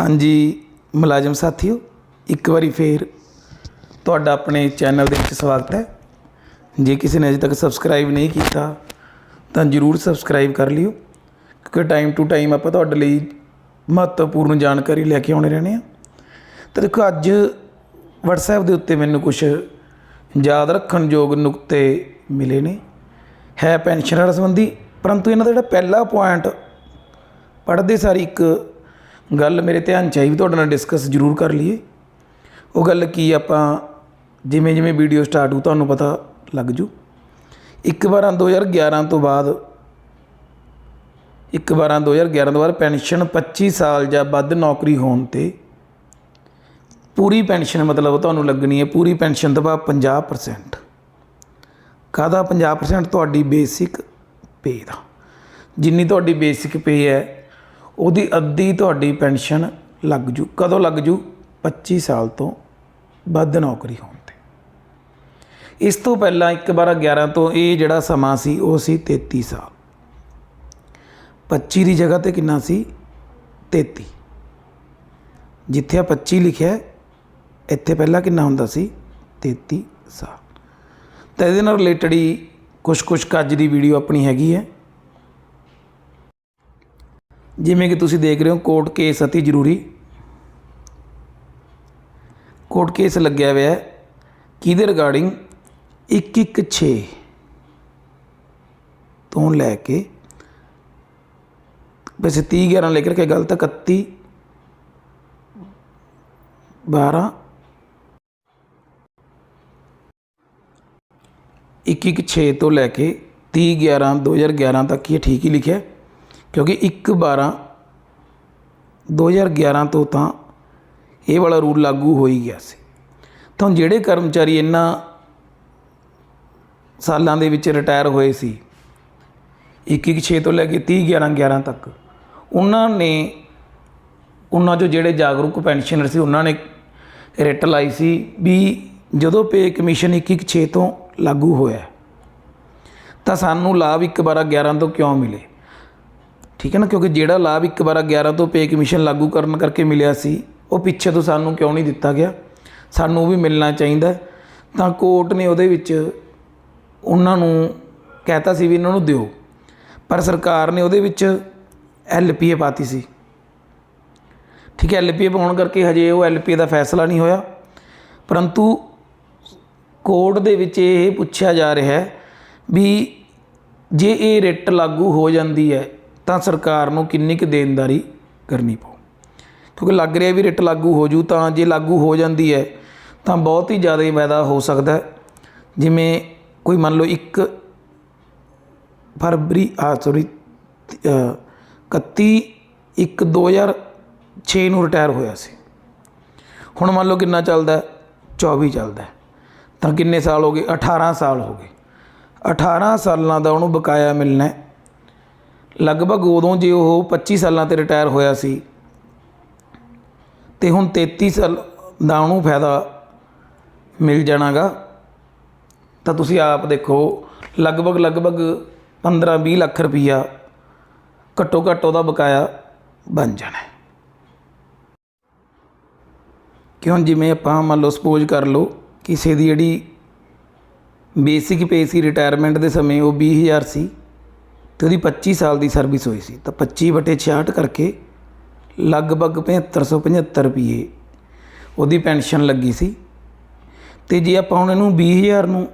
ਹਾਂਜੀ, ਮੁਲਾਜ਼ਮ ਸਾਥੀਓ, ਇੱਕ ਵਾਰੀ ਫੇਰ ਤੁਹਾਡਾ ਆਪਣੇ ਚੈਨਲ ਦੇ ਵਿੱਚ ਸਵਾਗਤ ਹੈ। ਜੇ ਕਿਸੇ ਨੇ ਅਜੇ ਤੱਕ ਸਬਸਕ੍ਰਾਈਬ ਨਹੀਂ ਕੀਤਾ, ਤਾਂ ਜਰੂਰ ਸਬਸਕ੍ਰਾਈਬ ਕਰ ਲਿਓ, ਕਿਉਂਕਿ ਟਾਈਮ ਟੂ ਟਾਈਮ ਆਪਾਂ ਤੁਹਾਡੇ ਲਈ ਮਹੱਤਵਪੂਰਨ ਜਾਣਕਾਰੀ ਲੈ ਕੇ ਆਉਣੇ ਰਹਿਣੇ ਆ ਤਾਂ ਦੇਖੋ, ਅੱਜ WhatsApp ਦੇ ਉੱਤੇ ਮੈਨੂੰ ਕੁਝ ਯਾਦ ਰੱਖਣ ਯੋਗ ਨੁਕਤੇ ਮਿਲੇ ਨੇ। ਹੈ ਪੈਨਸ਼ਨਰ ਸੰਬੰਧੀ, ਪਰੰਤੂ ਇਹਨਾਂ ਦਾ ਜਿਹੜਾ ਪਹਿਲਾ ਪੁਆਇੰਟ ਪੜ੍ਹਦੇ ਸਾਰੀ ਇੱਕ ਗੱਲ ਮੇਰੇ ਧਿਆਨ 'ਚ ਆਈ ਵੀ ਤੁਹਾਡੇ ਨਾਲ ਡਿਸਕਸ ਜ਼ਰੂਰ ਕਰ ਲਈਏ। ਉਹ ਗੱਲ ਕੀ ਆਪਾਂ ਜਿਵੇਂ ਜਿਵੇਂ ਵੀਡੀਓ ਸਟਾਰਟ ਹੋ ਤੁਹਾਨੂੰ ਪਤਾ ਲੱਗ ਜੂ। ਇੱਕ ਵਾਰਾਂ 2011 ਤੋਂ ਬਾਅਦ, ਇੱਕ ਵਾਰਾਂ 2011 ਤੋਂ ਬਾਅਦ ਪੈਨਸ਼ਨ 25 ਸਾਲ ਜਾਂ ਵੱਧ ਨੌਕਰੀ ਹੋਣ ਤੇ ਪੂਰੀ ਪੈਨਸ਼ਨ ਮਤਲਬ ਤੁਹਾਨੂੰ ਲੱਗਣੀ ਹੈ, ਪੂਰੀ ਪੈਨਸ਼ਨ ਦਾ ਭਾਵ 50% ਕਾਹਦਾ 50% ਤੁਹਾਡੀ ਬੇਸਿਕ ਪੇ ਦਾ। ਜਿੰਨੀ ਤੁਹਾਡੀ ਬੇਸਿਕ ਪੇ ਹੈ ਉਹਦੀ ਅੱਧੀ ਤੁਹਾਡੀ ਪੈਨਸ਼ਨ ਲੱਗ ਜੂ। ਕਦੋਂ ਲੱਗ ਜੂ? 25 ਸਾਲ ਤੋਂ ਵੱਧ ਨੌਕਰੀ ਹੋਣ ਤੇ। ਇਸ ਤੋਂ ਪਹਿਲਾਂ 1 12 11 ਤੋਂ ਇਹ ਜਿਹੜਾ ਸਮਾਂ ਸੀ, ਉਹ ਸੀ 33 ਸਾਲ। 25 ਦੀ ਜਗ੍ਹਾ ਤੇ ਕਿੰਨਾ ਸੀ? 33 ਜਿੱਥੇ ਆ 25 ਲਿਖਿਆ, ਇੱਥੇ ਪਹਿਲਾਂ ਕਿੰਨਾ ਹੁੰਦਾ ਸੀ? 33 ਸਾਲ। ਤਾਂ ਇਹਦੇ ਨਾਲ ਰਿਲੇਟਡ ਹੀ ਕੁਝ ਕੁਝ ਕੱਜ ਦੀ ਵੀਡੀਓ ਆਪਣੀ ਹੈਗੀ ਹੈ। ਜਿਵੇਂ ਕਿ ਤੁਸੀਂ ਦੇਖ ਰਹੇ ਹੋ, ਕੋਰਟ ਕੇਸ ਅਤੀ ਜ਼ਰੂਰੀ। ਕੋਰਟ ਕੇਸ ਲੱਗਿਆ ਹੋਇਆ ਹੈ। ਕਿਹਦੇ ਰਿਗਾਰਡਿੰਗ? 116 ਤੋਂ ਲੈ ਕੇ, ਵੈਸੇ 30 11 ਲੈ ਕੇ ਗਲਤ 31 12 116 ਤੋਂ ਲੈ ਕੇ 30 11 2011 ਤੱਕ ਇਹ ਠੀਕ ਹੀ ਲਿਖਿਆ। ਕਿਉਂਕਿ 1 12 2011 ਤੋਂ ਤਾਂ ਇਹ ਵਾਲਾ ਰੂਲ ਲਾਗੂ ਹੋ ਹੀ ਗਿਆ ਸੀ। ਤਾਂ ਜਿਹੜੇ ਕਰਮਚਾਰੀ ਇਹਨਾਂ ਸਾਲਾਂ ਦੇ ਵਿੱਚ ਰਿਟਾਇਰ ਹੋਏ ਸੀ 116 ਤੋਂ ਲੈ ਕੇ 30 11 11 ਤੱਕ, ਉਹਨਾਂ ਨੇ ਉਹਨਾਂ 'ਚੋਂ ਜਿਹੜੇ ਜਾਗਰੂਕ ਪੈਨਸ਼ਨਰ ਸੀ, ਉਹਨਾਂ ਨੇ ਰਿਟ ਲਾਈ ਸੀ ਵੀ ਜਦੋਂ ਪੇ ਕਮਿਸ਼ਨ 116 ਤੋਂ ਲਾਗੂ ਹੋਇਆ, ਤਾਂ ਸਾਨੂੰ ਲਾਭ 1 12 11 ਤੋਂ ਕਿਉਂ ਮਿਲੇ? ਠੀਕ ਹੈ ਨਾ? ਕਿਉਂਕਿ ਜਿਹੜਾ ਲਾਭ 1 12 11 ਤੋਂ ਪੇ ਕਮਿਸ਼ਨ ਲਾਗੂ ਕਰਨ ਕਰਕੇ ਮਿਲਿਆ ਸੀ, ਉਹ ਪਿੱਛੇ ਤੋਂ ਸਾਨੂੰ ਕਿਉਂ ਨਹੀਂ ਦਿੱਤਾ ਗਿਆ? ਸਾਨੂੰ ਉਹ ਵੀ ਮਿਲਣਾ ਚਾਹੀਦਾ ਤਾਂ ਕੋਰਟ ਨੇ ਉਹਦੇ ਵਿੱਚ ਉਹਨਾਂ ਨੂੰ ਕਹਿਤਾ ਸੀ ਵੀ ਇਹਨਾਂ ਨੂੰ ਦਿਓ। ਪਰ ਸਰਕਾਰ ਨੇ ਉਹਦੇ ਵਿੱਚ ਐਲਪੀਏ ਪਾਤੀ ਸੀ। ਠੀਕ ਹੈ ਐਲਪੀਏ ਪਾਉਣ ਕਰਕੇ ਹਜੇ ਉਹ ਐਲਪੀਏ ਦਾ ਫੈਸਲਾ ਨਹੀਂ ਹੋਇਆ। ਪਰੰਤੂ ਕੋਰਟ ਦੇ ਵਿੱਚ ਇਹ ਪੁੱਛਿਆ ਜਾ ਰਿਹਾ ਹੈ ਵੀ ਜੇ ਇਹ ਰਿਟ ਲਾਗੂ ਹੋ ਜਾਂਦੀ ਹੈ ਤਾਂ ਸਰਕਾਰ ਨੂੰ ਕਿੰਨੀ ਕੁ ਦੇਣਦਾਰੀ ਕਰਨੀ ਪਊ। ਕਿਉਂਕਿ ਲੱਗ ਰਿਹਾ ਵੀ ਰਿਟ ਲਾਗੂ ਹੋ ਜੂ, ਤਾਂ ਜੇ ਲਾਗੂ ਹੋ ਜਾਂਦੀ ਹੈ, ਤਾਂ ਬਹੁਤ ਹੀ ਜ਼ਿਆਦਾ ਫਾਇਦਾ ਹੋ ਸਕਦਾ ਜਿਵੇਂ ਕੋਈ ਮੰਨ ਲਓ ਇੱਕ ਫਰਵਰੀ ਆ ਸੌਰੀ 31 1 2006 ਨੂੰ ਰਿਟਾਇਰ ਹੋਇਆ ਸੀ। ਹੁਣ ਮੰਨ ਲਓ ਕਿੰਨਾ ਚੱਲਦਾ ਹੈ? 24 ਚੱਲਦਾ ਤਾਂ ਕਿੰਨੇ ਸਾਲ ਹੋ ਗਏ? 18 ਸਾਲ ਹੋ ਗਏ। 18 ਸਾਲਾਂ ਦਾ ਉਹਨੂੰ ਬਕਾਇਆ ਮਿਲਣਾ ਲਗਭਗ ਉਦੋਂ ਜੇ ਉਹ 25 ਸਾਲਾਂ ਤੇ ਰਿਟਾਇਰ ਹੋਇਆ ਸੀ ਤੇ ਹੁਣ 33 ਸਾਲ ਦਾ ਉਹਨੂੰ ਫਾਇਦਾ ਮਿਲ ਜਾਣਾਗਾ, ਤਾਂ ਤੁਸੀਂ ਆਪ ਦੇਖੋ, ਲਗਭਗ ਲਗਭਗ 15-20 ਲੱਖ ਰੁਪਈਆ ਘੱਟੋ ਘੱਟ ਉਹਦਾ ਬਕਾਇਆ ਬਣ ਜਾਣਾ। ਹੈ ਕਿਉਂ ਜਿਵੇਂ ਆਪਾਂ ਮੰਨ ਲਓ ਸਪੋਜ਼ ਕਰ ਲਓ ਕਿਸੇ ਦੀ ਜਿਹੜੀ ਬੇਸਿਕ ਪੇ ਸੀ ਰਿਟਾਇਰਮੈਂਟ ਦੇ ਸਮੇਂ ਉਹ 20000 ਸੀ। ਤੇ ਉਹਦੀ 25 ਸਾਲ ਦੀ ਸਰਵਿਸ ਹੋਈ ਸੀ। ਤਾਂ 25 ਬਟੇ 66 ਕਰਕੇ ਲਗਭਗ 7575 ਰੁਪਏ ਉਹਦੀ ਪੈਨਸ਼ਨ ਲੱਗੀ ਸੀ। ਤੇ ਜੇ ਆਪਾਂ ਹੁਣ ਇਹਨੂੰ 20000 ਨੂੰ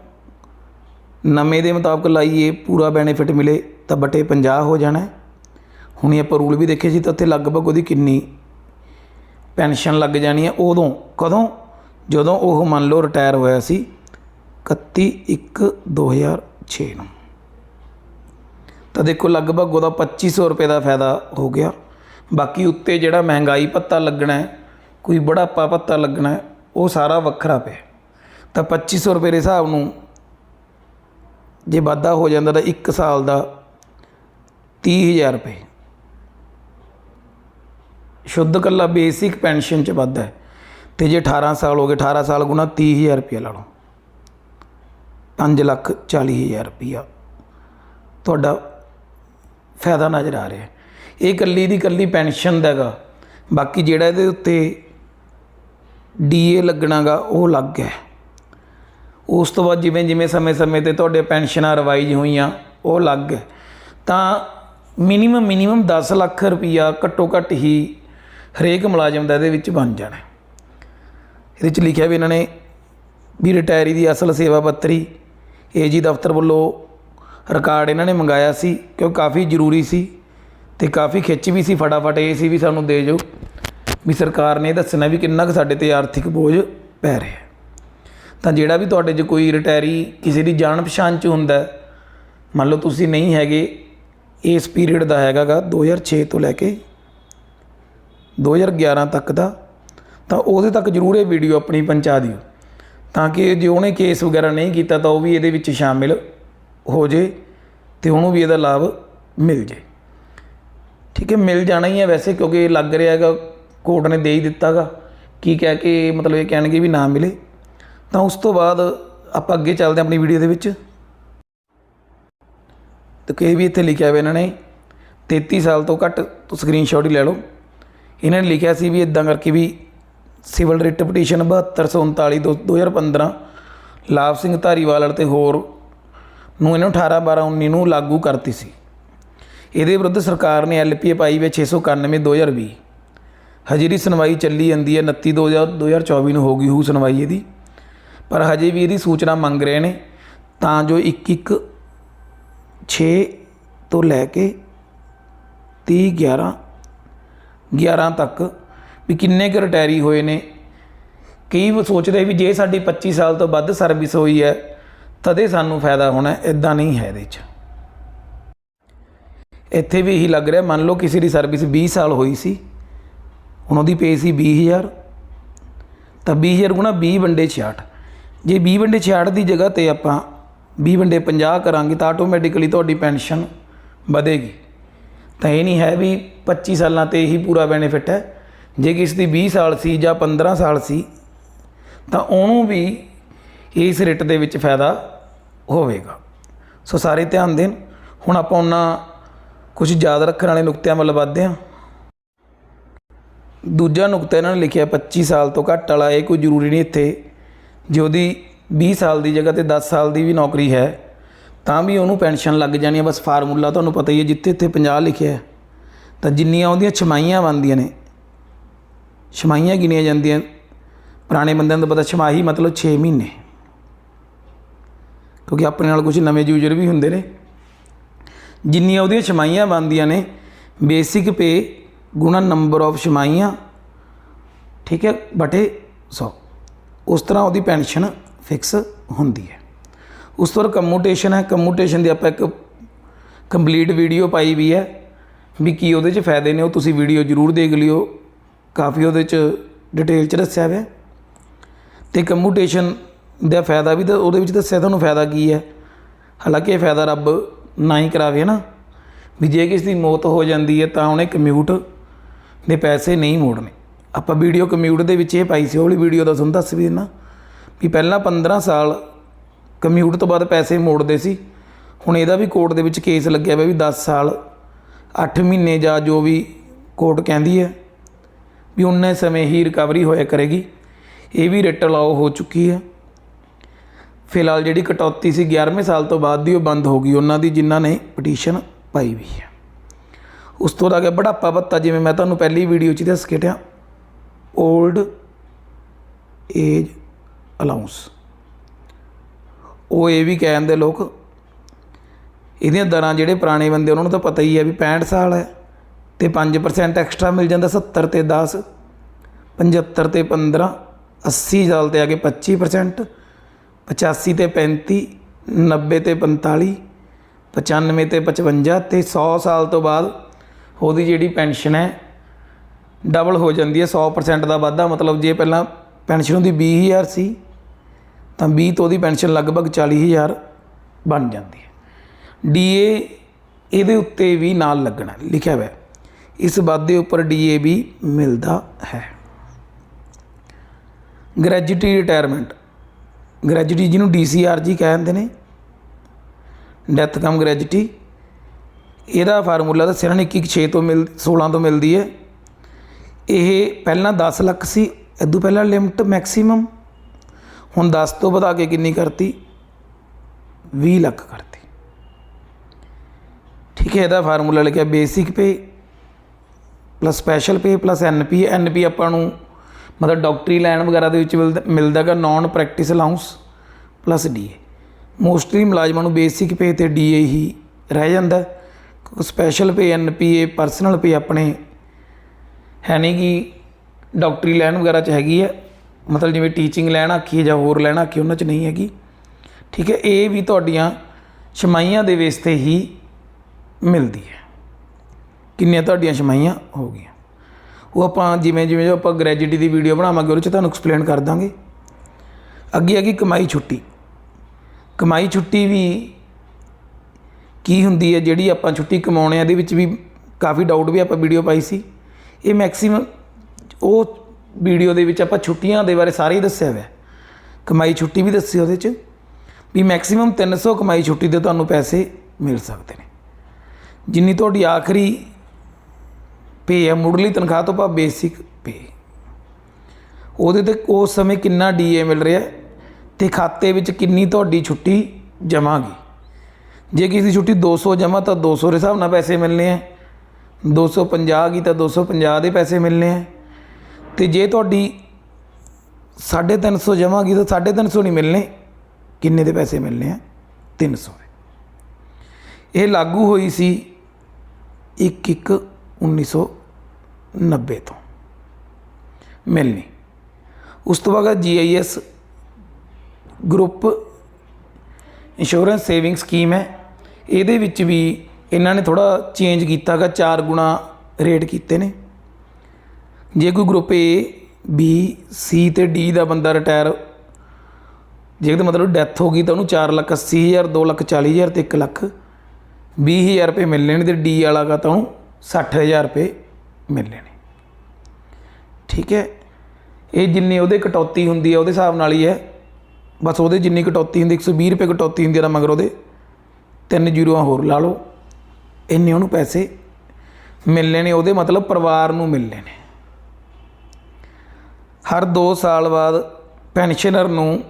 ਨਵੇਂ ਦੇ ਮੁਤਾਬਕ ਲਾਈਏ, ਪੂਰਾ ਬੈਨੀਫਿਟ ਮਿਲੇ, ਤਾਂ ਬਟੇ 50 ਹੋ ਜਾਣਾ ਹੁਣੇ ਆਪਾਂ ਰੂਲ ਵੀ ਦੇਖੇ ਸੀ ਤਾਂ ਉੱਥੇ ਲਗਭਗ ਉਹਦੀ ਕਿੰਨੀ ਪੈਨਸ਼ਨ ਲੱਗ ਜਾਣੀ ਹੈ। ਉਦੋਂ, ਕਦੋਂ? ਜਦੋਂ ਉਹ ਮੰਨ ਲਓ ਰਿਟਾਇਰ ਹੋਇਆ ਸੀ 31 1 2006 ਨੂੰ। ਤਾਂ ਦੇਖੋ ਲਗਭਗ ਉਹਦਾ 2500 ਰੁਪਏ ਦਾ ਫਾਇਦਾ ਹੋ ਗਿਆ। ਬਾਕੀ ਉੱਤੇ ਜਿਹੜਾ ਮਹਿੰਗਾਈ ਭੱਤਾ ਲੱਗਣਾ ਕੋਈ ਬੁਢਾਪਾ ਭੱਤਾ ਲੱਗਣਾ ਉਹ ਸਾਰਾ ਵੱਖਰਾ ਪਿਆ। ਤਾਂ 2500 ਰੁਪਏ ਦੇ ਹਿਸਾਬ ਨੂੰ ਜੇ ਵਾਧਾ ਹੋ ਜਾਂਦਾ ਤਾਂ 1 ਸਾਲ ਦਾ 30000 ਰੁਪਏ। ਸ਼ੁੱਧ ਕੱਲਾ ਬੇਸਿਕ ਪੈਨਸ਼ਨ ਚ ਵਾਧਾ ਹੈ ਤੇ ਜੇ 18 ਸਾਲ ਹੋ ਗਏ 18 ਸਾਲ ਗੁਣਾ 30000 ਰੁਪਏ ਲਾ ਲਓ। 5 ਲੱਖ 40000 ਰੁਪਇਆ। ਤੁਹਾਡਾ ਫਾਇਦਾ ਨਜ਼ਰ ਆ ਰਿਹਾ। ਇਹ ਕੱਲੀ ਦੀ ਕੱਲੀ ਪੈਨਸ਼ਨ ਦਾ ਹੈਗਾ। ਬਾਕੀ ਜਿਹੜਾ ਇਹਦੇ ਉੱਤੇ ਡੀਏ ਲੱਗਣਾਗਾ, ਉਹ ਲੱਗ ਹੈ ਉਸ ਤੋਂ ਬਾਅਦ ਜਿਵੇਂ ਜਿਵੇਂ ਸਮੇਂ-ਸਮੇਂ ਤੇ ਤੁਹਾਡੇ ਪੈਨਸ਼ਨਾਂ ਰਿਵਾਈਜ਼ ਹੋਈਆਂ, ਉਹ ਲੱਗ ਹੈ ਤਾਂ ਮਿਨੀਮਮ ਮਿਨੀਮਮ 10 ਲੱਖ ਰੁਪਈਆ ਘੱਟੋ ਘੱਟ ਹੀ ਹਰੇਕ ਮੁਲਾਜ਼ਮ ਦਾ ਇਹਦੇ ਵਿੱਚ ਬਣ ਜਾਣਾ। ਇਹਦੇ 'ਚ ਲਿਖਿਆ ਵੀ ਇਹਨਾਂ ਨੇ ਵੀ ਰਿਟਾਇਰੀ ਦੀ ਅਸਲ ਸੇਵਾ ਪੱਤਰੀ ਏਜੀ ਦਫ਼ਤਰ ਵੱਲੋਂ ਰਿਕਾਰਡ ਇਹਨਾਂ ਨੇ ਮੰਗਾਇਆ ਸੀ, ਕਿਉਂ ਕਾਫੀ ਜ਼ਰੂਰੀ ਸੀ ਤੇ ਕਾਫੀ ਖਿੱਚ ਵੀ ਸੀ ਫਟਾਫਟ, ਇਹ ਸੀ ਵੀ ਸਾਨੂੰ ਦੇ ਜੋ ਵੀ ਸਰਕਾਰ ਨੇ ਇਹ ਦੱਸਣਾ ਵੀ ਕਿੰਨਾ ਕੁ ਸਾਡੇ ਤੇ ਆਰਥਿਕ ਬੋਝ ਪੈ ਰਿਹਾ ਤਾਂ ਜਿਹੜਾ ਵੀ ਤੁਹਾਡੇ 'ਚ ਕੋਈ ਰਿਟਾਇਰੀ ਕਿਸੇ ਦੀ ਜਾਣ ਪਛਾਣ 'ਚ ਹੁੰਦਾ ਮੰਨ ਲਓ ਤੁਸੀਂ ਨਹੀਂ ਹੈਗੇ, ਇਸ ਪੀਰੀਅਡ ਦਾ ਹੈਗਾਗਾ 2006 ਤੋਂ ਲੈ ਕੇ 2011 ਤੱਕ ਦਾ, ਤਾਂ ਉਹਦੇ ਤੱਕ ਜ਼ਰੂਰ ਇਹ ਵੀਡੀਓ ਆਪਣੀ ਪਹੁੰਚਾ ਦਿਓ। ਤਾਂ ਕਿ ਜੇ ਉਹਨੇ ਕੇਸ ਵਗੈਰਾ ਨਹੀਂ ਕੀਤਾ ਤਾਂ ਉਹ ਵੀ ਇਹਦੇ ਵਿੱਚ ਸ਼ਾਮਿਲ ਹੋ ਜੇ ਤੇ ਉਹਨੂੰ ਵੀ ਇਹਦਾ ਲਾਭ ਮਿਲ ਜੇ। ਠੀਕ ਹੈ, ਮਿਲ ਜਾਣਾ ਹੀ ਹੈ ਵੈਸੇ ਕਿਉਂਕਿ ਲੱਗ ਰਿਹਾ ਹੈਗਾ, ਕੋਰਟ ਨੇ ਦੇ ਹੀ ਦਿੱਤਾਗਾ। ਕੀ ਕਹਿ ਕੇ ਮਤਲਬ ਇਹ ਕਹਿਣਗੇ ਵੀ ਨਾ ਮਿਲੇ। ਤਾਂ ਉਸ ਤੋਂ ਬਾਅਦ ਆਪਾਂ ਅੱਗੇ ਚੱਲਦੇ ਹਾਂ ਆਪਣੀ ਵੀਡੀਓ ਦੇ ਵਿੱਚ। ਤੇ ਕਿ ਵੀ ਇੱਥੇ ਲਿਖਿਆ ਹੋਇਆ ਇਹਨਾਂ ਨੇ 33 ਸਾਲ ਤੋਂ ਘੱਟ ਤੋਂ ਸਕਰੀਨਸ਼ਾਟ ਹੀ ਲੈ ਲਓ। ਇਹਨਾਂ ਨੇ ਲਿਖਿਆ ਸੀ ਵੀ ਇਦਾਂ ਕਰਕੇ ਵੀ ਸਿਵਲ ਰਿਟ ਪਟੀਸ਼ਨ 7239 ਦੋ 2015 ਲਾਭ ਸਿੰਘ ਧਾਰੀਵਾਲ ਤੇ ਹੋਰ ਨੂੰ ਇਹਨੂੰ 18 12 19 ਨੂੰ ਲਾਗੂ ਕਰਤੀ ਸੀ। ਇਹਦੇ ਵਿਰੁੱਧ ਸਰਕਾਰ ਨੇ ਐਲਪੀਏ ਪਾਈ ਵੇ 691 2020 ਹਜੇ ਦੀ ਸੁਣਵਾਈ ਚੱਲੀ ਜਾਂਦੀ ਹੈ 29 2024 ਨੂੰ ਹੋ ਗਈ ਹੂ ਸੁਣਵਾਈ ਇਹਦੀ। ਪਰ ਹਜੇ ਵੀ ਇਹਦੀ ਸੂਚਨਾ ਮੰਗ ਰਹੇ ਨੇ, ਤਾਂ ਜੋ 21 6 ਤੋਂ ਲੈ ਕੇ 30 11 11 ਤੱਕ ਵੀ ਕਿੰਨੇ ਕੁ ਰਿਟਾਇਰੀ ਹੋਏ ਨੇ। ਕਈ ਸੋਚਦੇ ਵੀ ਜੇ ਸਾਡੀ 25 ਸਾਲ ਤੋਂ ਵੱਧ ਸਰਵਿਸ ਹੋਈ ਹੈ ਤਦੇ ਸਾਨੂੰ ਫਾਇਦਾ ਹੋਣਾ ਇਦਾਂ ਨਹੀਂ ਹੈ ਇਹਦੇ 'ਚ। ਇੱਥੇ ਵੀ ਇਹੀ ਲੱਗ ਰਿਹਾ, ਮੰਨ ਲਓ ਕਿਸੇ ਦੀ ਸਰਵਿਸ 20 ਸਾਲ ਹੋਈ ਸੀ, ਹੁਣ ਉਹਦੀ ਪੇ ਸੀ 20000 ਤਾਂ 20000 ਗੁਣਾ 20 ਵੰਡੇ 66 ਜੇ 20 ਵੰਡੇ 66 ਦੀ ਜਗ੍ਹਾ ਤੇ ਆਪਾਂ 20 ਵੰਡੇ 50 ਕਰਾਂਗੇ, ਤਾਂ ਆਟੋਮੈਟਿਕਲੀ ਤੁਹਾਡੀ ਪੈਨਸ਼ਨ ਵਧੇਗੀ। ਤਾਂ ਇਹ ਨਹੀਂ ਹੈ ਵੀ 25 ਸਾਲਾਂ ਤੇ ਇਹੀ ਪੂਰਾ ਬੈਨੀਫਿਟ ਹੈ। ਜੇ ਕਿਸੇ ਦੀ 20 ਸਾਲ ਸੀ ਜਾਂ 15 ਸਾਲ ਸੀ, ਤਾਂ ਉਹਨੂੰ ਵੀ ਇਸ ਰੇਟ ਦੇ ਵਿੱਚ ਫਾਇਦਾ ਹੋਵੇਗਾ। ਸੋ ਸਾਰੇ ਧਿਆਨ ਦੇਣ। ਹੁਣ ਆਪਾਂ ਉਹਨਾਂ ਕੁਝ ਯਾਦ ਰੱਖਣ ਵਾਲੇ ਨੁਕਤਿਆਂ ਵੱਲ ਵੱਧਦੇ ਹਾਂ। ਦੂਜਾ ਨੁਕਤਾ ਇਹਨਾਂ ਨੇ ਲਿਖਿਆ 25 ਸਾਲ ਤੋਂ ਘੱਟ ਵਾਲਾ, ਇਹ ਕੋਈ ਜ਼ਰੂਰੀ ਨਹੀਂ ਇੱਥੇ। ਜੇ ਉਹਦੀ 20 ਸਾਲ ਦੀ ਜਗ੍ਹਾ ਤੇ 10 ਸਾਲ ਦੀ ਵੀ ਨੌਕਰੀ ਹੈ, ਤਾਂ ਵੀ ਉਹਨੂੰ ਪੈਨਸ਼ਨ ਲੱਗ ਜਾਣੀ ਹੈ। ਬਸ ਫਾਰਮੂਲਾ ਤੁਹਾਨੂੰ ਪਤਾ ਹੀ ਹੈ, ਜਿੱਥੇ ਇੱਥੇ 50 ਲਿਖਿਆ ਹੈ, ਤਾਂ ਜਿੰਨੀਆਂ ਉਹਦੀਆਂ ਛਮਾਈਆਂ ਬਣਦੀਆਂ ਨੇ, ਛਮਾਈਆਂ ਗਿਣੀਆਂ ਜਾਂਦੀਆਂ। ਪੁਰਾਣੇ ਬੰਦਿਆਂ ਨੂੰ ਪਤਾ, ਛਮਾਹੀ ਮਤਲਬ 6 ਮਹੀਨੇ। ਕਿਉਂਕਿ ਆਪਣੇ ਨਾਲ ਕੁਝ ਨਵੇਂ ਯੂਜ਼ਰ ਵੀ ਹੁੰਦੇ ਨੇ। ਜਿੰਨੀਆਂ ਉਹਦੀਆਂ ਛਮਾਈਆਂ ਬਣਦੀਆਂ ਨੇ ਬੇਸਿਕ ਪੇ ਗੁਣਾ ਨੰਬਰ ਆਫ ਛਮਾਈਆਂ, ਠੀਕ ਹੈ, ਬਟੇ 100 ਉਸ ਤਰ੍ਹਾਂ ਉਹਦੀ ਪੈਨਸ਼ਨ ਫਿਕਸ ਹੁੰਦੀ ਹੈ। ਉਸ ਤੋਂ ਬਾਅਦ ਕਮਿਊਟੇਸ਼ਨ ਹੈ ਕਮਿਊਟੇਸ਼ਨ ਦੀ ਆਪਾਂ ਇੱਕ ਕੰਪਲੀਟ ਵੀਡੀਓ ਪਾਈ ਵੀ ਹੈ ਵੀ ਕੀ ਉਹਦੇ 'ਚ ਫਾਇਦੇ ਨੇ, ਉਹ ਤੁਸੀਂ ਵੀਡੀਓ ਜ਼ਰੂਰ ਦੇਖ ਲਿਓ। ਕਾਫੀ ਉਹਦੇ 'ਚ ਡਿਟੇਲ 'ਚ ਦੱਸਿਆ ਹੋਇਆ ਤੇ ਕਮਿਊਟੇਸ਼ਨ ਦਾ ਫਾਇਦਾ ਵੀ ਤਾਂ ਉਹਦੇ ਵਿੱਚ ਦੱਸਿਆ ਤੁਹਾਨੂੰ ਫਾਇਦਾ ਕੀ ਹੈ। ਹਾਲਾਂਕਿ ਇਹ ਫਾਇਦਾ ਰੱਬ ਨਾ ਹੀ ਕਰਾਵੇ ਨਾ ਵੀ ਜੇ ਕਿਸੇ ਦੀ ਮੌਤ ਹੋ ਜਾਂਦੀ ਹੈ ਤਾਂ ਉਹਨੇ ਕਮਿਊਟ ਦੇ ਪੈਸੇ ਨਹੀਂ ਮੋੜਨੇ। ਆਪਾਂ ਵੀਡੀਓ ਕਮਿਊਟ ਦੇ ਵਿੱਚ ਇਹ ਪਾਈ ਸੀ, ਉਹ ਵਾਲੀ ਵੀਡੀਓ ਦਾ ਤੁਹਾਨੂੰ ਦੱਸ ਵੀ ਦਿੰਨਾ। ਵੀ ਪਹਿਲਾਂ 15 ਸਾਲ ਕਮਿਊਟ ਤੋਂ ਬਾਅਦ ਪੈਸੇ ਮੋੜਦੇ ਸੀ। ਹੁਣ ਇਹਦਾ ਵੀ ਕੋਰਟ ਦੇ ਵਿੱਚ ਕੇਸ ਲੱਗਿਆ ਹੋਇਆ ਵੀ 10 ਸਾਲ 8 ਮਹੀਨੇ ਜਾਂ ਜੋ ਵੀ ਕੋਰਟ ਕਹਿੰਦੀ ਹੈ ਵੀ ਉਨੇ ਸਮੇਂ ਹੀ ਰਿਕਵਰੀ ਹੋਇਆ ਕਰੇਗੀ। ਇਹ ਵੀ ਰਿਟ ਅਲਾਓ ਹੋ ਚੁੱਕੀ ਹੈ। ਫਿਲਹਾਲ ਜਿਹੜੀ ਕਟੌਤੀ ਸੀ 11ਵੇਂ ਸਾਲ ਤੋਂ ਬਾਅਦ ਦੀ ਉਹ ਬੰਦ ਹੋ ਗਈ। ਉਹਨਾਂ ਦੀ ਜਿਨ੍ਹਾਂ ਨੇ ਪਟੀਸ਼ਨ ਪਾਈ ਵੀ ਹੈ। ਉਸ ਤੋਂ ਬਾਅਦ ਬੁਢਾਪਾ ਭੱਤਾ। ਜਿਵੇਂ ਮੈਂ ਤੁਹਾਨੂੰ ਪਹਿਲੀ ਵੀਡੀਓ 'ਚ ਦੱਸ ਕੇ ਟਿਆ। 올ਡ ਏਜ ਅਲਾਉਂਸ ਉਹ ਇਹ ਵੀ ਕਹਿੰਦੇ ਲੋਕ, ਇਹਦੀਆਂ ਦਰਾਂ ਜਿਹੜੇ ਪੁਰਾਣੇ ਬੰਦੇ, ਉਹਨਾਂ ਨੂੰ ਤਾਂ ਪਤਾ ਹੀ ਹੈ ਵੀ 65 ਸਾਲ ਹੈ ਤੇ 5% ਐਕਸਟਰਾ ਮਿਲ ਜਾਂਦਾ 70 ਤੇ 10 75 ਤੇ 15 80 ਸਾਲ ਤੇ ਆ ਕੇ 25% 85 ਤੇ 35 90 ਤੇ 45 95 ਤੇ 55 ਤੇ 100 ਸਾਲ ਤੋਂ ਬਾਅਦ ਉਹਦੀ ਜਿਹੜੀ ਪੈਨਸ਼ਨ ਹੈ ਡਬਲ ਹੋ ਜਾਂਦੀ ਹੈ 100% ਦਾ ਵਾਧਾ। ਮਤਲਬ ਜੇ ਪਹਿਲਾਂ ਪੈਨਸ਼ਨ ਉਹਦੀ 20000 ਸੀ, ਤਾਂ 20 ਤੋਂ ਉਹਦੀ ਪੈਨਸ਼ਨ ਲਗਭਗ 40000 ਬਣ ਜਾਂਦੀ ਹੈ। ਡੀਏ ਇਹਦੇ ਉੱਤੇ ਵੀ ਨਾਲ ਲੱਗਣਾ, ਲਿਖਿਆ ਹੋਇਆ ਇਸ ਵਾਧੇ ਉੱਪਰ ਡੀਏ ਵੀ ਮਿਲਦਾ ਹੈ। ਗ੍ਰੈਜੂਟੀ ਰਿਟਾਇਰਮੈਂਟ ਗ੍ਰੈਜੂਟੀ ਜਿਹਨੂੰ ਡੀਸੀਆਰਜੀ ਕਹਿੰਦੇ ਨੇ। ਡੈਥ ਕਮ ਗ੍ਰੈਜੂਟੀ ਇਹਦਾ ਫਾਰਮੂਲਾ ਦੱਸਿਆ ਇਹਨਾਂ ਨੇ 21 6 ਤੋਂ ਮਿਲ 16 ਤੋਂ ਮਿਲਦੀ ਹੈ। ਇਹ ਪਹਿਲਾਂ 10 ਲੱਖ ਸੀ ਇਦੋਂ ਪਹਿਲਾਂ ਲਿਮਟ ਮੈਕਸਿਮਮ। ਹੁਣ 10 ਤੋਂ ਵਧਾ ਕੇ ਕਿੰਨੀ ਕਰਤੀ? 20 ਲੱਖ ਕਰਤੀ। ਠੀਕ ਹੈ, ਇਹਦਾ ਫਾਰਮੂਲਾ ਲਿਖਿਆ basic pay plus special pay plus NP NP ਆਪਾਂ ਨੂੰ ਮਤਲਬ ਡਾਕਟਰੀ ਲਾਈਨ ਵਗੈਰਾ ਦੇ ਵਿੱਚ ਮਿਲਦਾ ਮਿਲਦਾਗਾ non practice allowance plus DA mostly ਮੁਲਾਜ਼ਮਾਂ ਨੂੰ ਬੇਸਿਕ ਪੇ ਤੇ ਡੀਏ ਹੀ ਰਹਿ ਜਾਂਦਾ special pay NPA personal pay ਆਪਣੇ ਹੈ ਨਹੀਂ ਕਿ ਡਾਕਟਰੀ ਲਾਈਨ ਵਗੈਰਾ 'ਚ ਹੈਗੀ ਹੈ। ਮਤਲਬ ਜਿਵੇਂ ਟੀਚਿੰਗ ਲਾਈਨ ਆਖੀ ਜਾਂ ਹੋਰ ਲਾਈਨ ਆਖੀ ਉਹਨਾਂ 'ਚ ਨਹੀਂ ਹੈਗੀ। ਠੀਕ ਹੈ ਇਹ ਵੀ ਤੁਹਾਡੀਆਂ ਛਮਾਈਆਂ ਦੇ ਬੇਸ ਤੇ ਹੀ ਮਿਲਦੀ ਹੈ। ਕਿੰਨੀਆਂ ਤੁਹਾਡੀਆਂ ਛਮਾਈਆਂ ਹੋ ਗਈਆਂ? ਉਹ ਆਪਾਂ ਜਿਵੇਂ ਜਿਵੇਂ ਜੋ ਆਪਾਂ ਗ੍ਰੈਜੂਟੀ ਦੀ ਵੀਡੀਓ ਬਣਾਵਾਂਗੇ, ਉਹਦੇ 'ਚ ਤੁਹਾਨੂੰ ਐਕਸਪਲੇਨ ਕਰ ਦਾਂਗੇ। ਅੱਗੇ ਆ ਗਈ ਕਮਾਈ ਛੁੱਟੀ। ਕਮਾਈ ਛੁੱਟੀ ਵੀ ਕੀ ਹੁੰਦੀ ਹੈ, ਜਿਹੜੀ ਆਪਾਂ ਛੁੱਟੀ ਕਮਾਉਣੇ ਆ, ਇਹਦੇ ਵਿੱਚ ਵੀ ਕਾਫੀ ਡਾਊਟ ਵੀ ਆਪਾਂ ਵੀਡੀਓ ਪਾਈ ਸੀ। ਇਹ ਮੈਕਸਿਮਮ ਉਹ ਵੀਡੀਓ ਦੇ ਵਿੱਚ ਆਪਾਂ ਛੁੱਟੀਆਂ ਦੇ ਬਾਰੇ ਸਾਰੇ ਹੀ ਦੱਸਿਆ ਹੋਇਆ। ਕਮਾਈ ਛੁੱਟੀ ਵੀ ਦੱਸੀ ਉਹਦੇ 'ਚ, ਵੀ ਮੈਕਸਿਮਮ 300 ਕਮਾਈ ਛੁੱਟੀ ਦੇ ਤੁਹਾਨੂੰ ਪੈਸੇ ਮਿਲ ਸਕਦੇ ਨੇ। ਜਿੰਨੀ ਤੁਹਾਡੀ ਆਖਰੀ ਪੇ ਆ ਮੁੱਢਲੀ ਤਨਖਾਹ ਤੋਂ ਪਾ ਬੇਸਿਕ ਪੇ। ਉਹਦੇ ਤੇ ਉਸ ਸਮੇਂ ਕਿੰਨਾ ਡੀਏ ਮਿਲ ਰਿਹਾ ਹੈ ਤੇ ਖਾਤੇ ਵਿੱਚ ਕਿੰਨੀ ਤੁਹਾਡੀ ਛੁੱਟੀ ਜਮ੍ਹਾਂ ਜੇ ਕਿਸੇ ਦੀ ਛੁੱਟੀ 200 ਜਮ੍ਹਾਂ, ਤਾਂ 200 ਦੇ ਹਿਸਾਬ ਨਾਲ ਪੈਸੇ ਮਿਲਨੇ ਆ 250 ਗਈ ਤਾਂ 250 ਦੇ ਪੈਸੇ ਮਿਲਨੇ ਆ ਤੇ ਜੇ ਤੁਹਾਡੀ 350 ਜਮ੍ਹਾਂ ਗਈ ਤਾਂ 350 ਨਹੀਂ ਮਿਲਨੇ ਕਿੰਨੇ ਦੇ ਪੈਸੇ ਮਿਲਨੇ ਆ 300 ਦੇ। ਇਹ ਲਾਗੂ ਹੋਈ ਸੀ 1 1 1990 ਤੋਂ ਮਿਲਣੀ। ਉਸ ਤੋਂ ਬਾਅਦ GIS group insurance saving scheme ਹੈ। ਇਹਦੇ ਵਿੱਚ ਵੀ ਇਹਨਾਂ ਨੇ ਥੋੜਾ ਚੇਂਜ ਕੀਤਾਗਾ ਚਾਰ ਗੁਣਾ ਰੇਟ ਕੀਤੇ ਨੇ। ਜੇ ਕੋਈ ਗਰੁੱਪ A, B, C ਤੇ D ਦਾ ਬੰਦਾ ਰਿਟਾਇਰ ਜੇ ਉਹਦਾ ਮਤਲਬ ਡੈਥ ਹੋ ਗਈ ਤਾਂ ਉਹਨੂੰ 4 ਲੱਖ 80 ਹਜ਼ਾਰ 2 ਲੱਖ 40 ਹਜ਼ਾਰ ਤੇ 1 ਲੱਖ। 20 ਹਜ਼ਾਰ ਰੁਪਏ ਮਿਲਣੇ ਨੇ ਤੇ ਡੀ ਵਾਲਾ ਦਾ ਤਾਂ ਉਹਨੂੰ 60 ਹਜ਼ਾਰ ਰੁਪਏ ਮਿਲਣੇ ਨੇ ਠੀਕ ਹੈ? ਇਹ ਜਿੰਨੀ ਉਹਦੇ ਕਟੌਤੀ ਹੁੰਦੀ ਹੈ, ਉਹਦੇ ਹਿਸਾਬ ਨਾਲ ਹੀ ਹੈ। ਬਸ ਉਹਦੇ ਜਿੰਨੀ ਕਟੌਤੀ ਹੁੰਦੀ 120 ਰੁਪਏ ਕਟੌਤੀ ਹੁੰਦੀ ਹੈ ਤਾਂ ਮਗਰ ਉਹਦੇ ਤਿੰਨ ਜ਼ੀਰੋਆਂ ਹੋਰ ਲਾ ਲਓ। ਇੰਨੇ ਉਹਨੂੰ ਪੈਸੇ ਮਿਲਣੇ ਨੇ ਉਹਦੇ ਮਤਲਬ ਪਰਿਵਾਰ ਨੂੰ ਮਿਲਣੇ ਨੇ ਹਰ 2 ਸਾਲ ਬਾਅਦ ਪੈਨਸ਼ਨਰ ਨੂੰ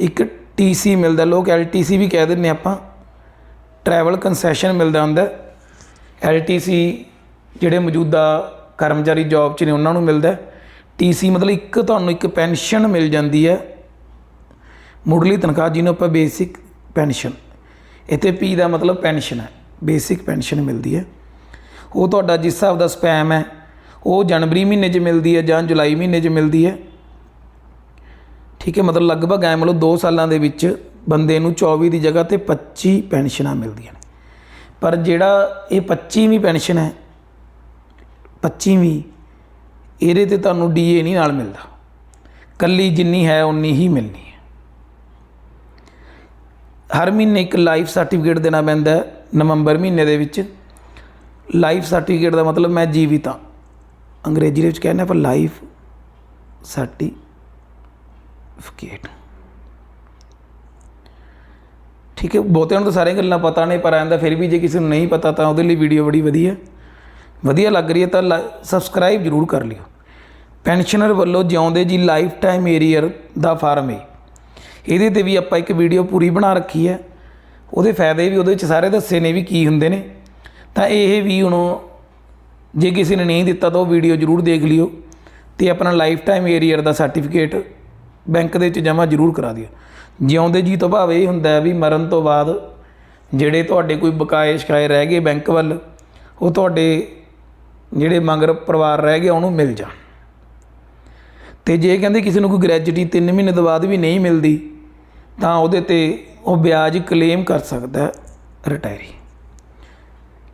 ਇੱਕ ਟੀਸੀ ਮਿਲਦਾ, ਲੋਕ ਐਲਟੀਸੀ ਵੀ ਕਹਿ ਦਿੰਦੇ ਆਪਾਂ, ਟਰੈਵਲ ਕੰਸੈਸ਼ਨ ਮਿਲਦਾ ਹੁੰਦਾ। ਐਲਟੀਸੀ ਜਿਹੜੇ ਮੌਜੂਦਾ ਕਰਮਚਾਰੀ ਜੌਬ 'ਚ ਨੇ, ਉਹਨਾਂ ਨੂੰ ਮਿਲਦਾ ਟੀਸੀ ਮਤਲਬ ਇੱਕ ਤੁਹਾਨੂੰ ਇੱਕ ਪੈਨਸ਼ਨ ਮਿਲ ਜਾਂਦੀ ਹੈ। ਮੁੱਢਲੀ ਤਨਖਾਹ ਜਿਹਨੂੰ ਆਪਾਂ ਬੇਸਿਕ ਪੈਨਸ਼ਨ, ਇੱਥੇ ਪੀ ਦਾ ਮਤਲਬ ਪੈਨਸ਼ਨ ਹੈ, ਬੇਸਿਕ ਪੈਨਸ਼ਨ ਮਿਲਦੀ ਹੈ। ਉਹ ਤੁਹਾਡਾ ਜਿਸ ਹਿਸਾਬ ਦਾ ਸਪੈਮ ਹੈ, ਉਹ ਜਨਵਰੀ ਮਹੀਨੇ 'ਚ ਮਿਲਦੀ ਹੈ ਜਾਂ ਜੁਲਾਈ ਮਹੀਨੇ 'ਚ ਮਿਲਦੀ ਹੈ। ਠੀਕ ਹੈ, ਮਤਲਬ ਲਗਭਗ ਐ ਮਤਲਬ 2 ਸਾਲਾਂ ਦੇ ਵਿੱਚ ਬੰਦੇ ਨੂੰ 24 ਦੀ ਜਗ੍ਹਾ ਤੇ 25 ਪੈਨਸ਼ਨਾਂ ਮਿਲਦੀਆਂ ਨੇ। ਪਰ ਜਿਹੜਾ ਇਹ 25ਵੀਂ ਪੈਨਸ਼ਨ ਹੈ 25ਵੀਂ ਇਹਦੇ ਤੇ ਤੁਹਾਨੂੰ ਡੀਏ ਨਹੀਂ ਨਾਲ ਮਿਲਦਾ। ਕੱਲੀ ਜਿੰਨੀ ਹੈ ਉਨੀ ਹੀ ਮਿਲਣੀ ਹੈ। ਹਰ ਮਹੀਨੇ ਇੱਕ ਲਾਈਫ ਸਰਟੀਫਿਕੇਟ ਦੇਣਾ ਪੈਂਦਾ ਹੈ, ਨਵੰਬਰ ਮਹੀਨੇ ਦੇ ਵਿੱਚ। ਲਾਈਫ ਸਰਟੀਫਿਕੇਟ ਦਾ ਮਤਲਬ ਮੈਂ ਜੀਵਿਤ ਹਾਂ। ਅੰਗਰੇਜ਼ੀ ਦੇ ਵਿੱਚ ਕਹਿੰਦੇ ਆਪਾਂ ਲਾਈਫ ਸਰਟੀਫਿਕੇਟ। ਠੀਕ ਹੈ, ਬਹੁਤਿਆਂ ਨੂੰ ਤਾਂ ਸਾਰੀਆਂ ਗੱਲਾਂ ਪਤਾ ਨੇ, ਪਰ ਆਂਦਾ ਫਿਰ ਵੀ ਜੇ ਕਿਸੇ ਨੂੰ ਨਹੀਂ ਪਤਾ ਤਾਂ ਉਹਦੇ ਲਈ ਵੀਡੀਓ ਬੜੀ ਵਧੀਆ ਵਧੀਆ ਲੱਗ ਰਹੀ ਹੈ ਤਾਂ ਸਬਸਕ੍ਰਾਈਬ ਜ਼ਰੂਰ ਕਰ ਲਿਓ। ਪੈਨਸ਼ਨਰ ਵੱਲੋਂ ਜਿਉਂਦੇ ਜੀ ਲਾਈਫ ਟਾਈਮ ਏਰੀਅਰ ਦਾ ਫਾਰਮ ਹੈ। ਇਹਦੇ ਤੇ ਵੀ ਆਪਾਂ ਇੱਕ ਵੀਡੀਓ ਪੂਰੀ ਬਣਾ ਰੱਖੀ ਹੈ। ਉਹਦੇ ਫਾਇਦੇ ਵੀ ਉਹਦੇ ਵਿੱਚ ਸਾਰੇ ਦੱਸੇ ਨੇ ਵੀ ਕੀ ਹੁੰਦੇ ਨੇ। ਤਾਂ ਇਹ ਵੀ ਹੁਣ ਜੇ ਕਿਸੇ ਨੇ ਨਹੀਂ ਦਿੱਤਾ ਤਾਂ ਉਹ ਵੀਡੀਓ ਜ਼ਰੂਰ ਦੇਖ ਲਿਓ ਤੇ ਆਪਣਾ ਲਾਈਫ ਟਾਈਮ ਏਰੀਅਰ ਦਾ ਸਰਟੀਫਿਕੇਟ ਬੈਂਕ ਦੇ ਵਿੱਚ ਜਮ੍ਹਾਂ ਜ਼ਰੂਰ ਕਰਾ ਦਿਓ। ਜਿਉਂਦੇ ਜੀ ਤੋਂ ਭਾਵ ਇਹ ਹੁੰਦਾ ਵੀ ਮਰਨ ਤੋਂ ਬਾਅਦ ਜਿਹੜੇ ਤੁਹਾਡੇ ਕੋਈ ਬਕਾਏ ਸ਼ਿਕਾਏ ਰਹਿ ਗਏ ਬੈਂਕ ਵੱਲ, ਉਹ ਤੁਹਾਡੇ ਜਿਹੜੇ ਮੰਗਰ ਪਰਿਵਾਰ ਰਹਿ ਗਿਆ ਉਹਨੂੰ ਮਿਲ ਜਾਣ। ਤੇ ਜੇ ਕਹਿੰਦੇ ਕਿਸੇ ਨੂੰ ਕੋਈ ਗ੍ਰੈਜੂਟੀ 3 ਮਹੀਨੇ ਤੋਂ ਬਾਅਦ ਵੀ ਨਹੀਂ ਮਿਲਦੀ, ਤਾਂ ਉਹਦੇ ਤੇ ਉਹ ਵਿਆਜ ਕਲੇਮ ਕਰ ਸਕਦਾ ਰਿਟਾਇਰੀ।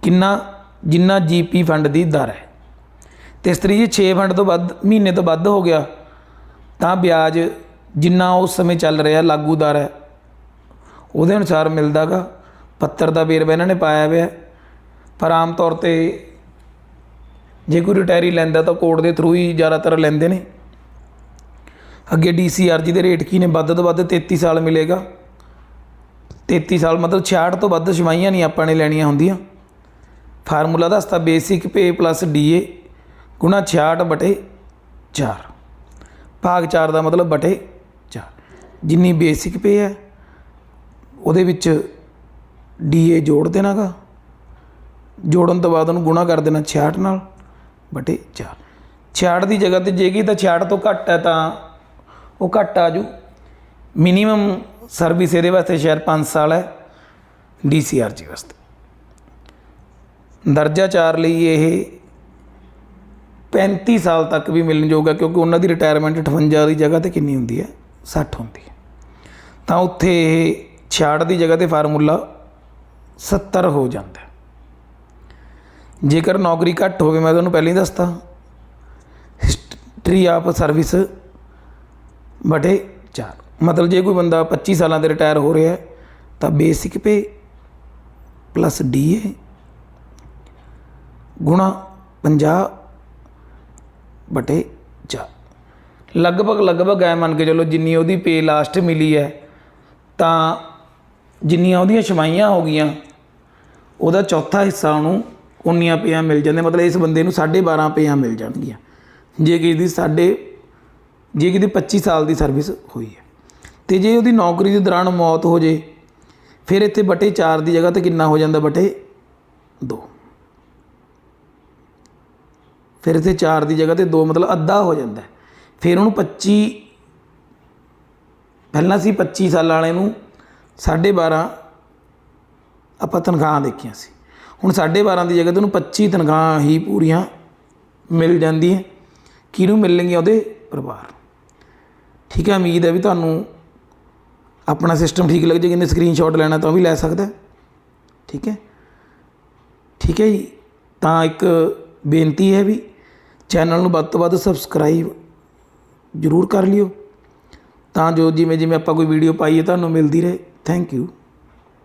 ਕਿੰਨਾ, ਜਿੰਨਾ ਜੀਪੀ ਫੰਡ ਦੀ ਦਰ ਹੈ। ਤੇ ਇਸ ਤਰੀਕੇ 6 ਫੰਡ ਤੋਂ ਵੱਧ, ਮਹੀਨੇ ਤੋਂ ਵੱਧ ਹੋ ਗਿਆ, ਤਾਂ ਵਿਆਜ ਜਿੰਨਾ ਉਸ ਸਮੇਂ ਚੱਲ ਰਿਹਾ ਲਾਗੂਦਾਰ ਹੈ, ਉਹਦੇ ਅਨੁਸਾਰ ਮਿਲਦਾਗਾ। ਪੱਤਰ ਦਾ ਵੇਰਵਾ ਇਹਨਾਂ ਨੇ ਪਾਇਆ ਹੋਇਆ ਪਰ ਆਮ ਤੌਰ ਤੇ ਜੇ ਕੋਈ ਰਿਟਾਇਰੀ ਲੈਂਦਾ ਤਾਂ ਕੋਰਟ ਦੇ ਥਰੂ ਹੀ ਜ਼ਿਆਦਾਤਰ ਲੈਂਦੇ ਨੇ। ਅੱਗੇ ਡੀਸੀਆਰਜੀ ਦੇ ਰੇਟ ਕੀ ਨੇ? ਵੱਧ ਤੋਂ ਵੱਧ 33 ਸਾਲ ਮਿਲੇਗਾ। 33 ਸਾਲ ਮਤਲਬ 66 ਤੋਂ ਵੱਧ ਛਮਾਈਆਂ ਨਹੀਂ ਆਪਾਂ ਨੇ ਲੈਣੀਆਂ ਹੁੰਦੀਆਂ। ਫਾਰਮੂਲਾ ਦੱਸਤਾ, ਬੇਸਿਕ ਪੇ ਪਲੱਸ ਡੀਏ ਗੁਣਾ 66 ਬਟੇ 4 ਭਾਗ 4 ਦਾ ਮਤਲਬ ਬਟੇ ਜਿੰਨੀ ਬੇਸਿਕ ਪੇ ਹੈ, ਉਹਦੇ ਵਿੱਚ ਡੀਏ ਜੋੜ ਦੇਣਾਗਾ। ਜੋੜਨ ਤੋਂ ਬਾਅਦ ਉਹਨੂੰ ਗੁਣਾ ਕਰ ਦੇਣਾ 66 ਨਾਲ, ਬਟੇ 4 66 ਦੀ ਜਗ੍ਹਾ ਤੇ ਜੇਗੀ ਤਾਂ 66 ਤੋਂ ਘੱਟ ਹੈ ਤਾਂ ਉਹ ਘੱਟ ਆ ਜੂ। ਮਿਨੀਮਮ ਸਰਵਿਸ ਇਹਦੇ ਵਾਸਤੇ ਸ਼ਾਇਦ 5 ਸਾਲ ਹੈ ਡੀਸੀਆਰਜੀ ਵਾਸਤੇ। ਦਰਜਾ 4 ਲਈ ਇਹ 35 ਸਾਲ ਤੱਕ ਵੀ ਮਿਲਣ ਜੋਗਾ, ਕਿਉਂਕਿ ਉਹਨਾਂ ਦੀ ਰਿਟਾਇਰਮੈਂਟ 58 ਦੀ ਜਗ੍ਹਾ ਤੇ ਕਿੰਨੀ ਹੁੰਦੀ ਹੈ? 60 ਹੁੰਦੀ ਹੈ। ਤਾਂ ਉੱਥੇ ਇਹ 66 ਦੀ ਜਗ੍ਹਾ ਤੇ ਫਾਰਮੂਲਾ 70 ਹੋ ਜਾਂਦਾ ਜੇਕਰ ਨੌਕਰੀ ਘੱਟ ਹੋਵੇ, ਮੈਂ ਤੁਹਾਨੂੰ ਪਹਿਲਾਂ ਹੀ ਦੱਸਤਾ ਹਿਸਟਰੀ ਆਫ ਸਰਵਿਸ ਬਟੇ 4 ਮਤਲਬ ਜੇ ਕੋਈ ਬੰਦਾ 25 ਸਾਲਾਂ ਦੇ ਰਿਟਾਇਰ ਹੋ ਰਿਹਾ ਤਾਂ ਬੇਸਿਕ ਪੇ ਪਲੱਸ ਡੀਏ ਗੁਣਾ 50 ਬਟੇ 4 ਲਗਭਗ ਲਗਭਗ ਐ ਮੰਨ ਕੇ ਚਲੋ ਜਿੰਨੀ ਉਹਦੀ ਪੇ ਲਾਸਟ ਮਿਲੀ ਹੈ ਤਾਂ ਜਿੰਨੀਆਂ ਉਹਦੀਆਂ ਛਮਾਈਆਂ ਹੋ ਗਈਆਂ, ਉਹਦਾ ਚੌਥਾ ਹਿੱਸਾ ਉਹਨੂੰ ਉਨੀਆਂ ਪੇਆਂ ਮਿਲ ਜਾਂਦੇ, ਮਤਲਬ ਇਸ ਬੰਦੇ ਨੂੰ 12.5 ਪੇਆਂ ਮਿਲ ਜਾਣਗੀਆਂ। ਜੇ ਕਿਸੇ ਦੀ ਸਾਡੇ ਜੇ ਕਿਸੇ ਦੀ 25 ਸਾਲ ਦੀ ਸਰਵਿਸ ਹੋਈ ਹੈ। ਤੇ ਜੇ ਉਹਦੀ ਨੌਕਰੀ ਦੇ ਦੌਰਾਨ ਮੌਤ ਹੋ ਜੇ, ਫਿਰ ਇੱਥੇ ਬਟੇ 4 ਦੀ ਜਗ੍ਹਾ ਤੇ ਕਿੰਨਾ ਹੋ ਜਾਂਦਾ? ਬਟੇ 2 ਫਿਰ ਇੱਥੇ 4 ਦੀ ਜਗ੍ਹਾ ਤੇ 2 ਮਤਲਬ ਅੱਧਾ ਹੋ ਜਾਂਦਾ। ਫਿਰ ਉਹਨੂੰ 25 ਪਹਿਲਾਂ ਸੀ 25 ਸਾਲਾਂ ਵਾਲੇ ਨੂੰ 12.5 ਆਪਾਂ ਤਨਖਾਹਾਂ ਦੇਖੀਆਂ ਸੀ। ਹੁਣ 12.5 ਦੀ ਜਗ੍ਹਾ ਤੇ ਉਹਨੂੰ 25 ਤਨਖਾਹਾਂ ਹੀ ਪੂਰੀਆਂ ਮਿਲ ਜਾਂਦੀਆਂ। ਕਿਹਨੂੰ ਮਿਲਣਗੀਆਂ? ਉਹਦੇ ਪਰਿਵਾਰ ਠੀਕ ਹੈ, ਉਮੀਦ ਹੈ ਵੀ ਤੁਹਾਨੂੰ ਆਪਣਾ ਸਿਸਟਮ ਠੀਕ ਲੱਗ ਜੇ, ਕਿਨੇ ਸਕਰੀਨਸ਼ਾਟ ਲੈਣਾ ਤਾਂ ਉਹ ਵੀ ਲੈ ਸਕਦਾ। ਠੀਕ ਹੈ? ਠੀਕ ਹੈ ਜੀ। ਤਾਂ ਇੱਕ ਬੇਨਤੀ ਹੈ ਵੀ ਚੈਨਲ ਨੂੰ ਵੱਧ ਤੋਂ ਵੱਧ ਸਬਸਕ੍ਰਾਈਬ ਜ਼ਰੂਰ ਕਰ ਲਿਓ। ਤਾਂ ਜੋ ਜਿਵੇਂ ਜਿਵੇਂ ਆਪਾਂ ਕੋਈ ਵੀਡੀਓ ਪਾਈਏ ਤੁਹਾਨੂੰ ਮਿਲਦੀ ਰਹੇ। Thank you